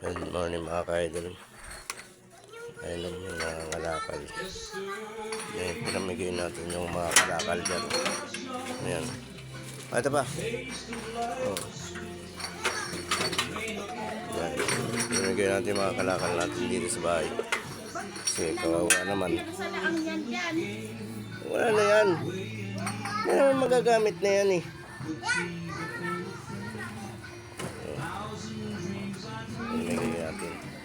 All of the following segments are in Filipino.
Good morning mga ka-idol. Ayun ang mga ngalakal. Ayan, pinamigay natin yung mga kalakal dyan. Ayan. Ah, ito pa. Oh. Ayan. Pinamigay natin yung mga kalakal natin dito sa bahay. Kasi kawawa naman. Wala na yan. Hindi naman magagamit na yan eh.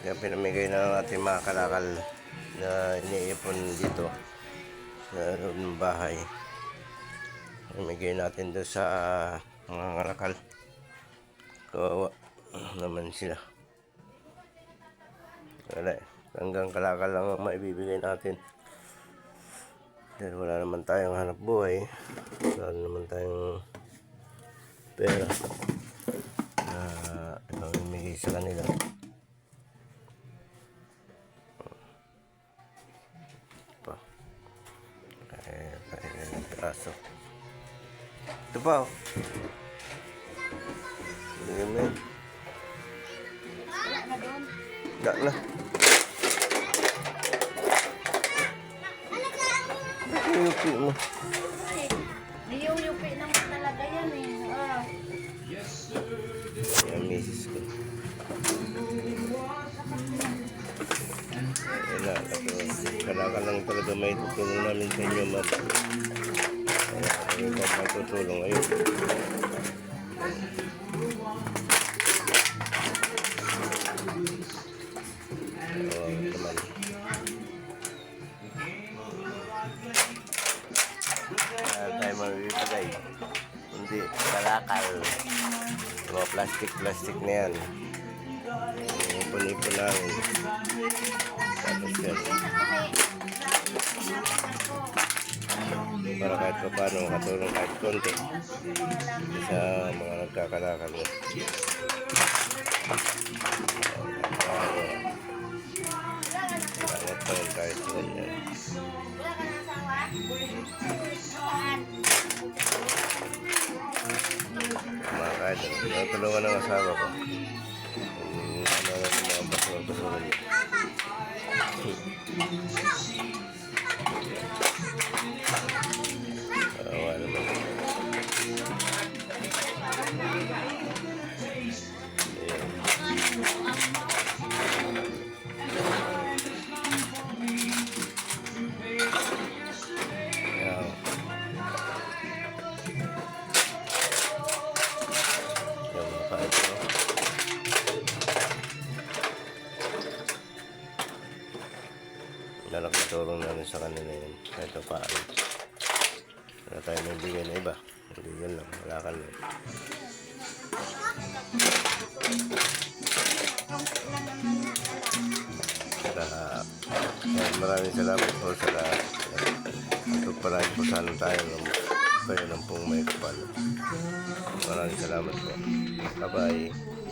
Kaya pinamigay na natin mga kalakal na iniipon dito sa loob ng bahay. Pinamigay natin doon sa mga kalakal. Kawawa naman sila. Wala eh. Hanggang kalakal lang ang maibibigay natin. Dahil wala naman tayong hanap buhay. Wala naman tayong pera na ipamimigay sa kanila. Pa. Ay, ay, ay, piraso. Ito pa, oh. Bigyan mo yun. Da na. Yupi mo. Kailangan lang talaga may tutulong namin sa inyo, ma'am. Ayun pa magtutulong. Ayun. Oo, naman. Kaya tayo mabibigay. Hindi, kalakal. Mga plastic-plastic na yan. Ipon-ipon namin. Para kahit pa paano makatulong kahit konti sa mga nagkakalakal. Salamat pa rin tayo sa ganyan. Mga kahit natulungan ng asawa ko. Yung mga basura-basura niya. Lalaki tulong namin sa kanila yun. Kahit pa. Wala tayo may bigay na iba. Hindi lang. Wala ka lang. Eh, maraming salamat po sa lahat. Ito parang po sana tayo ng kayo lang pong may kapal. Maraming salamat po. Bye-bye.